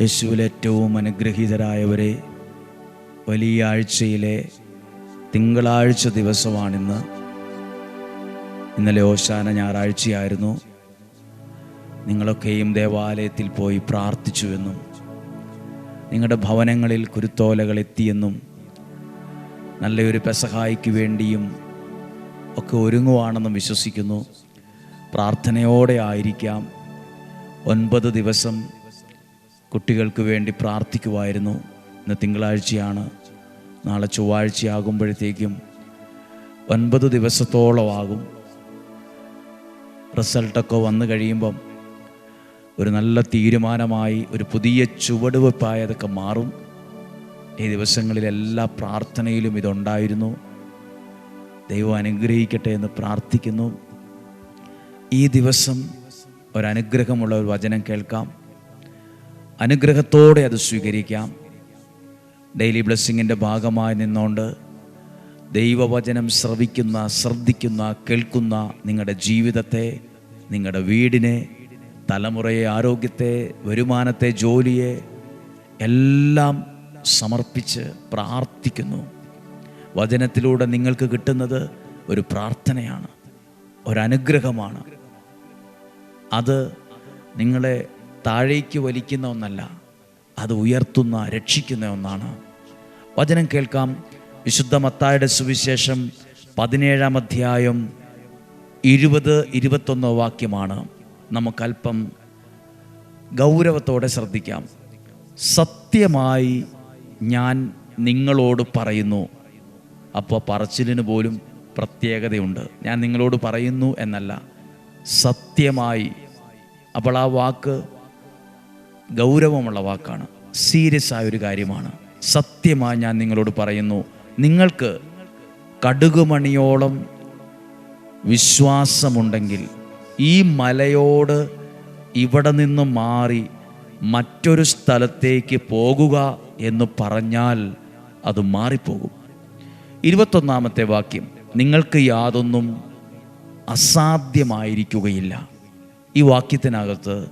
യേശുവിൽ ഏറ്റവും അനുഗ്രഹീതരായവരെ വലിയ ആഴ്ചയിലെ തിങ്കളാഴ്ച ദിവസമാണിന്ന്. ഇന്നലെ ഓശാന ഞായറാഴ്ചയായിരുന്നു. നിങ്ങളൊക്കെയും ദേവാലയത്തിൽ പോയി പ്രാർത്ഥിച്ചുവെന്നും നിങ്ങളുടെ ഭവനങ്ങളിൽ കുരുത്തോലകൾ എത്തിയെന്നും നല്ലൊരു പെസഹായിക്ക് വേണ്ടിയും ഒക്കെ ഒരുങ്ങുവാണെന്നും വിശ്വസിക്കുന്നു. പ്രാർത്ഥനയോടെ ആയിരിക്കാം. ഒൻപത് ദിവസം കുട്ടികൾക്ക് വേണ്ടി പ്രാർത്ഥിക്കുമായിരുന്നു ഇന്ന് തിങ്കളാഴ്ചയാണ്. നാളെ ചൊവ്വാഴ്ചയാകുമ്പോഴത്തേക്കും ഒൻപത് ദിവസത്തോളമാകും. റിസൾട്ടൊക്കെ വന്നു കഴിയുമ്പം ഒരു നല്ല തീരുമാനമായി ഒരു പുതിയ ചുവടുവെപ്പായതൊക്കെ മാറും. ഈ ദിവസങ്ങളിൽ എല്ലാ പ്രാർത്ഥനയിലും ഇതുണ്ടായിരുന്നു. ദൈവം അനുഗ്രഹിക്കട്ടെ എന്ന് പ്രാർത്ഥിക്കുന്നു. ഈ ദിവസം ഒരനുഗ്രഹമുള്ള ഒരു വചനം കേൾക്കാം. അനുഗ്രഹത്തോടെ അത് സ്വീകരിക്കാം. ഡെയിലി ബ്ലെസ്സിങ്ങിന്റെ ഭാഗമായി നിന്നുകൊണ്ട് ദൈവവചനം ശ്രവിക്കുന്ന ശ്രദ്ധിക്കുന്ന കേൾക്കുന്ന നിങ്ങളുടെ ജീവിതത്തെ നിങ്ങളുടെ വീടിനെ തലമുറയെ ആരോഗ്യത്തെ വരുമാനത്തെ ജോലിയെ എല്ലാം സമർപ്പിച്ച് പ്രാർത്ഥിക്കുന്നു. വചനത്തിലൂടെ നിങ്ങൾക്ക് കിട്ടുന്നത് ഒരു പ്രാർത്ഥനയാണ് ഒരനുഗ്രഹമാണ് അത് നിങ്ങളെ താഴേക്ക് വലിക്കുന്ന ഒന്നല്ല അത് ഉയർത്തുന്ന രക്ഷിക്കുന്ന ഒന്നാണ്. വചനം കേൾക്കാം. വിശുദ്ധ മത്തായുടെ സുവിശേഷം പതിനേഴാം അധ്യായം ഇരുപത് ഇരുപത്തൊന്ന് വാക്യമാണ്. നമുക്കല്പം ഗൗരവത്തോടെ ശ്രദ്ധിക്കാം. സത്യമായി ഞാൻ നിങ്ങളോട് പറയുന്നു. അപ്പോൾ പറച്ചിലിന് പോലും പ്രത്യേകതയുണ്ട്. ഞാൻ നിങ്ങളോട് പറയുന്നു എന്നല്ല സത്യമായി. അപ്പോൾ ആ വാക്ക് ഗൗരവമുള്ള വാക്കാണ്. സീരിയസ് ആയ ഒരു കാര്യമാണ്. സത്യമായി ഞാൻ നിങ്ങളോട് പറയുന്നു നിങ്ങൾക്ക് കടുകുമണിയോളം വിശ്വാസമുണ്ടെങ്കിൽ ഈ മലയോട് ഇവിടെ നിന്ന് മാറി മറ്റൊരു സ്ഥലത്തേക്ക് പോകുക എന്ന് പറഞ്ഞാൽ അത് മാറിപ്പോകും. ഇരുപത്തൊന്നാമത്തെ വാക്യം നിങ്ങൾക്ക് യാതൊന്നും അസാധ്യമായിരിക്കുകയില്ല. ഈ വാക്യത്തിനകത്ത്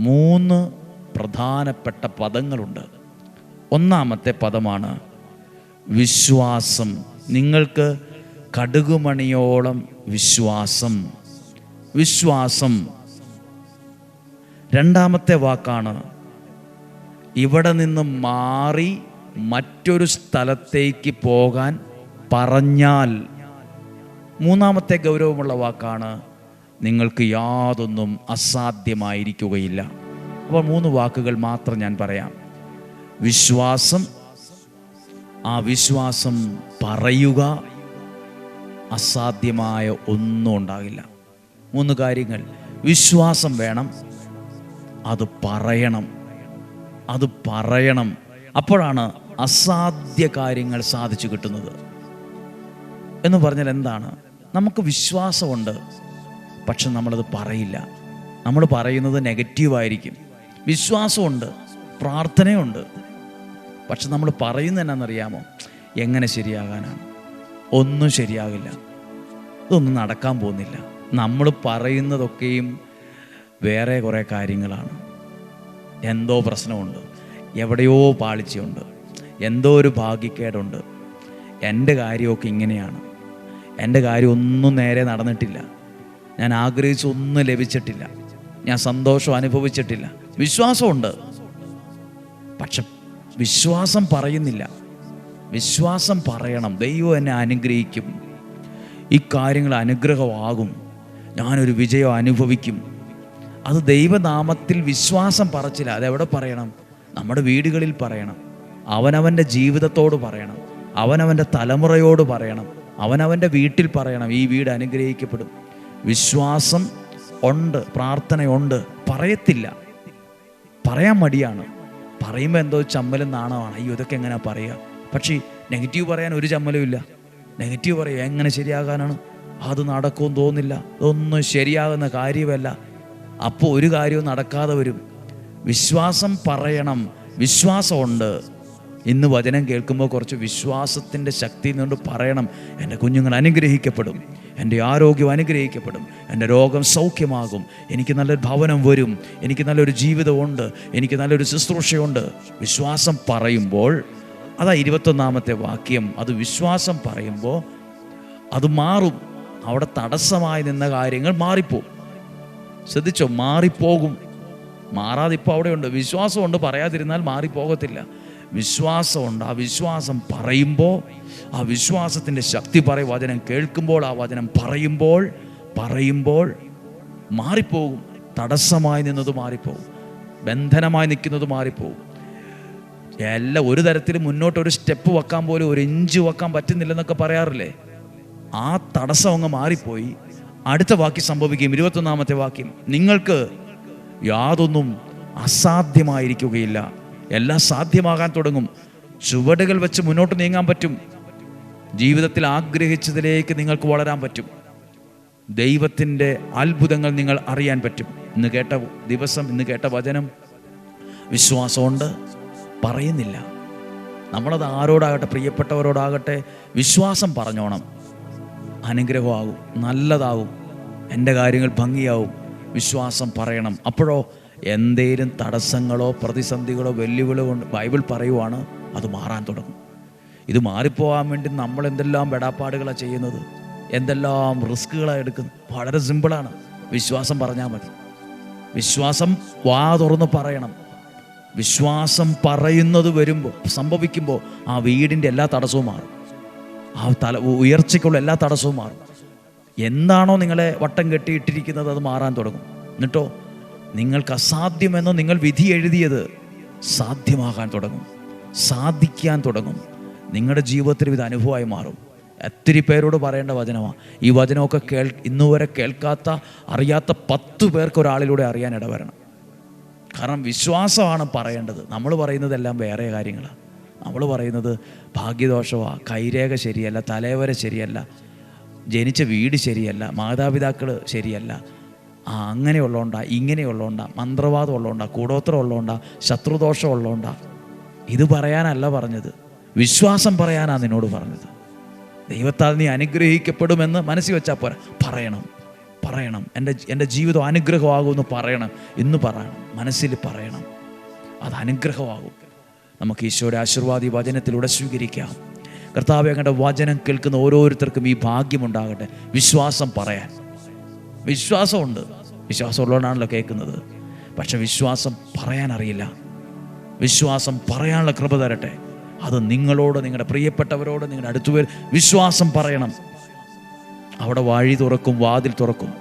മൂന്ന് പ്രധാനപ്പെട്ട പദങ്ങളുണ്ട്. ഒന്നാമത്തെ പദമാണ് വിശ്വാസം. നിങ്ങൾക്ക് കടുകുമണിയോളം വിശ്വാസം. വിശ്വാസം. രണ്ടാമത്തെ വാക്കാണ് ഇവിടെ നിന്ന് മാറി മറ്റൊരു സ്ഥലത്തേക്ക് പോകാൻ പറഞ്ഞാൽ. മൂന്നാമത്തെ ഗൗരവമുള്ള വാക്കാണ് നിങ്ങൾക്ക് യാതൊന്നും അസാധ്യമായിരിക്കുകയില്ല. അപ്പോൾ മൂന്ന് വാക്കുകൾ മാത്രം ഞാൻ പറയാം. വിശ്വാസം ആ വിശ്വാസം പറയുക അസാധ്യമായ ഒന്നും ഉണ്ടാകില്ല. മൂന്ന് കാര്യങ്ങൾ. വിശ്വാസം വേണം അത് പറയണം അത് പറയണം. അപ്പോഴാണ് അസാധ്യ കാര്യങ്ങൾ സാധിച്ചു കിട്ടുന്നത്. എന്ന് പറഞ്ഞാൽ എന്താണ്? നമുക്ക് വിശ്വാസമുണ്ട് പക്ഷെ നമ്മളത് പറയില്ല. നമ്മൾ പറയുന്നത് നെഗറ്റീവായിരിക്കും. വിശ്വാസമുണ്ട് പ്രാർത്ഥനയുണ്ട്. പക്ഷെ നമ്മൾ പറയുന്നത് എന്നാണെന്നറിയാമോ? എങ്ങനെ ശരിയാകാനാണ് ഒന്നും ശരിയാകില്ല ഇതൊന്നും നടക്കാൻ പോകുന്നില്ല. നമ്മൾ പറയുന്നതൊക്കെയും വേറെ കുറേ കാര്യങ്ങളാണ്. എന്തോ പ്രശ്നമുണ്ട്. എവിടെയോ പാളിച്ചയുണ്ട്. എന്തോ ഒരു ഭാഗ്യക്കേടുണ്ട്. എന്റെ കാര്യമൊക്കെ ഇങ്ങനെയാണ്. എന്റെ കാര്യം ഒന്നും നേരെ നടന്നിട്ടില്ല. ഞാൻ ആഗ്രഹിച്ചൊന്നും ലഭിച്ചിട്ടില്ല. ഞാൻ സന്തോഷം അനുഭവിച്ചിട്ടില്ല. വിശ്വാസമുണ്ട്. പക്ഷെ വിശ്വാസം പറയുന്നില്ല. വിശ്വാസം പറയണം. ദൈവം എന്നെ അനുഗ്രഹിക്കും. ഈ അനുഗ്രഹമാകും. ഞാനൊരു വിജയം അനുഭവിക്കും. അത് ദൈവനാമത്തിൽ വിശ്വാസം പറച്ചില്ല. അതെവിടെ പറയണം? നമ്മുടെ വീടുകളിൽ പറയണം. അവനവന്റെ ജീവിതത്തോട് പറയണം. അവനവന്റെ തലമുറയോട് പറയണം. അവനവന്റെ വീട്ടിൽ പറയണം. ഈ വീട് അനുഗ്രഹിക്കപ്പെടും. വിശ്വാസം ഉണ്ട്. പ്രാർത്ഥനയുണ്ട്. പറയത്തില്ല. പറയാൻ മടിയാണ്. പറയുമ്പോൾ എന്തോ ചമ്മലും നാണമാണ് അയ്യോ ഇതൊക്കെ എങ്ങനെയാ പറയുക പക്ഷേ നെഗറ്റീവ് പറയാൻ ഒരു ചമ്മലും ഇല്ല. നെഗറ്റീവ് പറയുക എങ്ങനെ ശരിയാകാനാണ്? അത് നടക്കുമെന്ന് തോന്നില്ല ഇതൊന്നും ശരിയാകുന്ന കാര്യമല്ല. അപ്പോൾ ഒരു കാര്യവും നടക്കാതെ വരും. വിശ്വാസം പറയണം. വിശ്വാസമുണ്ട്. ഇന്ന് വചനം കേൾക്കുമ്പോൾ കുറച്ച് വിശ്വാസത്തിന്റെ ശക്തി നിന്നുകൊണ്ട് പറയണം. എന്റെ കുഞ്ഞുങ്ങൾ അനുഗ്രഹിക്കപ്പെടും. എന്റെ ആരോഗ്യം അനുഗ്രഹിക്കപ്പെടും. എന്റെ രോഗം സൗഖ്യമാകും. എനിക്ക് നല്ലൊരു ഭവനം വരും. എനിക്ക് നല്ലൊരു ജീവിതമുണ്ട്. എനിക്ക് നല്ലൊരു ശുശ്രൂഷയുണ്ട്. വിശ്വാസം പറയുമ്പോൾ അതാ ഇരുപത്തൊന്നാമത്തെ വാക്യം. അത് വിശ്വാസം പറയുമ്പോൾ അത് മാറും. അവിടെ തടസ്സമായി നിന്ന കാര്യങ്ങൾ മാറിപ്പോകും ശ്രദ്ധിച്ചോ? മാറിപ്പോകും. മാറാതിപ്പോൾ അവിടെയുണ്ട്. വിശ്വാസമുണ്ട്. പറയാതിരുന്നാൽ മാറിപ്പോകത്തില്ല. വിശ്വാസമുണ്ട്. ആ വിശ്വാസം പറയുമ്പോൾ ആ വിശ്വാസത്തിന്റെ ശക്തി പറയും വചനം കേൾക്കുമ്പോൾ ആ വചനം പറയുമ്പോൾ പറയുമ്പോൾ മാറിപ്പോകും. തടസ്സമായി നിന്നത് മാറിപ്പോകും. ബന്ധനമായി നിൽക്കുന്നത് മാറിപ്പോകും. എല്ലാം ഒരു തരത്തിൽ മുന്നോട്ട് ഒരു സ്റ്റെപ്പ് വെക്കാൻ പോലും ഒരു ഇഞ്ച് വെക്കാൻ പറ്റുന്നില്ലെന്നൊക്കെ പറയാറില്ലേ? ആ തടസ്സം അങ്ങ് മാറിപ്പോയി. അടുത്ത വാക്യം സംഭവിക്കും. ഇരുപത്തൊന്നാമത്തെ വാക്യം. നിങ്ങൾക്ക് യാതൊന്നും അസാധ്യമായിരിക്കുകയില്ല. എല്ലാം സാധ്യമാകാൻ തുടങ്ങും. ചുവടുകൾ വെച്ച് മുന്നോട്ട് നീങ്ങാൻ പറ്റും. ജീവിതത്തിൽ ആഗ്രഹിച്ചതിലേക്ക് നിങ്ങൾക്ക് വളരാൻ പറ്റും. ദൈവത്തിന്റെ അത്ഭുതങ്ങൾ നിങ്ങൾ അറിയാൻ പറ്റും. ഇന്ന് കേട്ട ദിവസം ഇന്ന് കേട്ട വചനം വിശ്വാസമുണ്ട്. പറയുന്നില്ല. നമ്മളത് ആരോടാകട്ടെ പ്രിയപ്പെട്ടവരോടാകട്ടെ വിശ്വാസം പറഞ്ഞോണം. അനുഗ്രഹമാകും നല്ലതാവും എന്റെ കാര്യങ്ങൾ ഭംഗിയാവും വിശ്വാസം പറയണം. അപ്പോഴോ എന്തേലും തടസ്സങ്ങളോ പ്രതിസന്ധികളോ വെല്ലുവിളികളോ കൊണ്ട് ബൈബിൾ പറയുവാണ് അത് മാറാൻ തുടങ്ങും. ഇത് മാറിപ്പോകാൻ വേണ്ടി നമ്മൾ എന്തെല്ലാം പെടാപ്പാടുകളാണ് ചെയ്യുന്നത് എന്തെല്ലാം റിസ്ക്കുകളാണ് എടുക്കുന്നത്. വളരെ സിമ്പിളാണ്. വിശ്വാസം പറഞ്ഞാൽ മതി. വിശ്വാസം വാ തുറന്ന് പറയണം. വിശ്വാസം പറയുന്നത് വരുമ്പോൾ സംഭവിക്കുമ്പോൾ ആ വീടിന്റെ എല്ലാ തടസ്സവും മാറും. ആ തല ഉയർച്ചയ്ക്കുള്ള എല്ലാ തടസ്സവും മാറും. എന്താണോ നിങ്ങളെ വട്ടം കെട്ടിയിട്ടിരിക്കുന്നത് അത് മാറാൻ തുടങ്ങും. എന്നിട്ടോ? നിങ്ങൾക്ക് അസാധ്യമെന്ന് നിങ്ങൾ വിധി എഴുതിയത് സാധ്യമാകാൻ തുടങ്ങും സാധിക്കാൻ തുടങ്ങും. നിങ്ങളുടെ ജീവിതത്തിൽ ഇത് അനുഭവമായി മാറും. ഒത്തിരി പേരോട് പറയേണ്ട വചനമാണ് ഈ വചനമൊക്കെ കേൾ ഇന്നുവരെ കേൾക്കാത്ത അറിയാത്ത പത്ത് പേർക്ക് ഒരാളിലൂടെ അറിയാൻ ഇടവരണം. കാരണം വിശ്വാസമാണ് പറയേണ്ടത്. നമ്മൾ പറയുന്നതെല്ലാം വേറെ കാര്യങ്ങളാണ് നമ്മൾ പറയുന്നത് ഭാഗ്യദോഷമാണ് കൈരേഖ ശരിയല്ല തലവര ശരിയല്ല ജനിച്ച വീട് ശരിയല്ല മാതാപിതാക്കൾ ശരിയല്ല ആ അങ്ങനെയുള്ളതുകൊണ്ടാ ഇങ്ങനെയുള്ളതുകൊണ്ടാ മന്ത്രവാദം ഉള്ളതുകൊണ്ടാ കൂടോത്രം ഉള്ളതുകൊണ്ടാ ശത്രുദോഷം ഉള്ളതുകൊണ്ടാ ഇത് പറയാനല്ല പറഞ്ഞത്. വിശ്വാസം പറയാനാണ് നിന്നോട് പറഞ്ഞത്. ദൈവത്താൽ നീ അനുഗ്രഹിക്കപ്പെടുമെന്ന് മനസ്സിൽ വെച്ചാൽ പോരാ. പറയണം പറയണം. എന്റെ എന്റെ ജീവിതം അനുഗ്രഹമാകുമെന്ന് പറയണം. ഇന്ന് പറയണം മനസ്സിൽ പറയണം. അത് അനുഗ്രഹമാകും. നമുക്ക് ഈശോയുടെ ആശീർവാദി വചനത്തിലൂടെ സ്വീകരിക്കാം. കർത്താവ് അങ്ങയുടെ വചനം കേൾക്കുന്ന ഓരോരുത്തർക്കും ഈ ഭാഗ്യമുണ്ടാകട്ടെ വിശ്വാസം പറയാൻ. വിശ്വാസമുണ്ട്. വിശ്വാസമുള്ളവനാണല്ലോ കേൾക്കുന്നത്. പക്ഷെ വിശ്വാസം പറയാൻ അറിയില്ല. വിശ്വാസം പറയാനുള്ള കൃപ തരട്ടെ. അത് നിങ്ങളോട് നിങ്ങളുടെ പ്രിയപ്പെട്ടവരോട് നിങ്ങളുടെ അടുത്തുപേർ വിശ്വാസം പറയണം. അവിടെ വഴി തുറക്കും വാതിൽ തുറക്കും.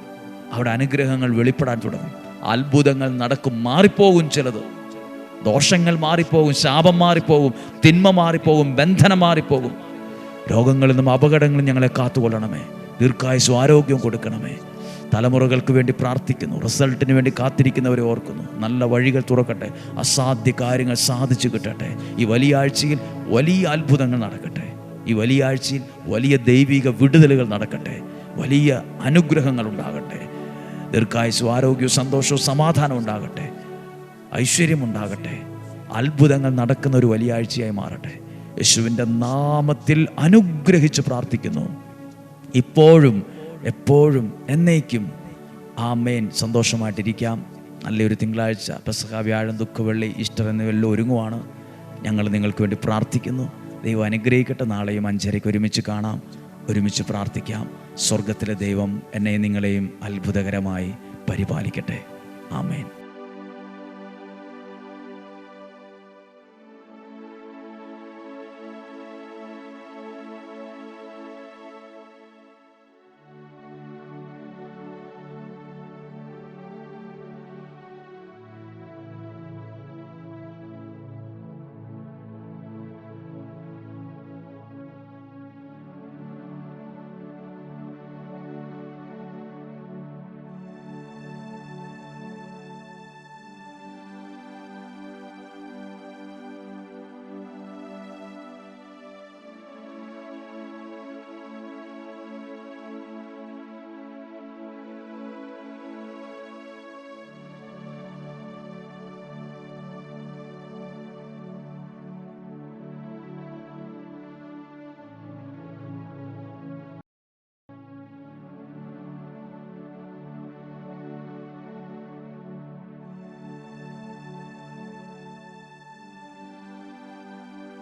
അവിടെ അനുഗ്രഹങ്ങൾ വെളിപ്പെടാൻ തുടങ്ങും. അത്ഭുതങ്ങൾ നടക്കും മാറിപ്പോകും ചിലത്. ദോഷങ്ങൾ മാറിപ്പോകും ശാപം മാറിപ്പോകും തിന്മ മാറിപ്പോകും ബന്ധനം മാറിപ്പോകും. രോഗങ്ങളിൽ നിന്നും അപകടങ്ങളിൽ ഞങ്ങളെ കാത്തുകൊള്ളണമേ. ദീർഘായുസും ആരോഗ്യവും കൊടുക്കണമേ. തലമുറകൾക്ക് വേണ്ടി പ്രാർത്ഥിക്കുന്നു. റിസൾട്ടിന് വേണ്ടി കാത്തിരിക്കുന്നവരെ ഓർക്കുന്നു. നല്ല വഴികൾ തുറക്കട്ടെ. അസാധ്യ കാര്യങ്ങൾ സാധിച്ചു കിട്ടട്ടെ. ഈ വലിയ ആഴ്ചയിൽ വലിയ അത്ഭുതങ്ങൾ നടക്കട്ടെ. ഈ വലിയ ആഴ്ചയിൽ വലിയ ദൈവിക വിടുതലുകൾ നടക്കട്ടെ. വലിയ അനുഗ്രഹങ്ങൾ ഉണ്ടാകട്ടെ. ദീർഘായുസും ആരോഗ്യവും സന്തോഷവും സമാധാനം ഉണ്ടാകട്ടെ. ഐശ്വര്യം ഉണ്ടാകട്ടെ. അത്ഭുതങ്ങൾ നടക്കുന്ന ഒരു വലിയ ആഴ്ചയായി മാറട്ടെ. യേശുവിന്റെ നാമത്തിൽ അനുഗ്രഹിച്ച് പ്രാർത്ഥിക്കുന്നു. ഇപ്പോഴും എപ്പോഴും എന്നേക്കും ആ മേൻ സന്തോഷമായിട്ടിരിക്കാം. നല്ലൊരു തിങ്കളാഴ്ച. പെസഹ വ്യാഴം ദുഃഖവെള്ളി ഈസ്റ്റർ എന്നിവയെല്ലാം ഒരുങ്ങുവാണ്. ഞങ്ങൾ നിങ്ങൾക്ക് വേണ്ടി പ്രാർത്ഥിക്കുന്നു. ദൈവം അനുഗ്രഹിക്കട്ടെ. നാളെയും അഞ്ചരയ്ക്ക് ഒരുമിച്ച് കാണാം. ഒരുമിച്ച് പ്രാർത്ഥിക്കാം. സ്വർഗത്തിലെ ദൈവം എന്നെയും നിങ്ങളെയും അത്ഭുതകരമായി പരിപാലിക്കട്ടെ. ആമേൻ.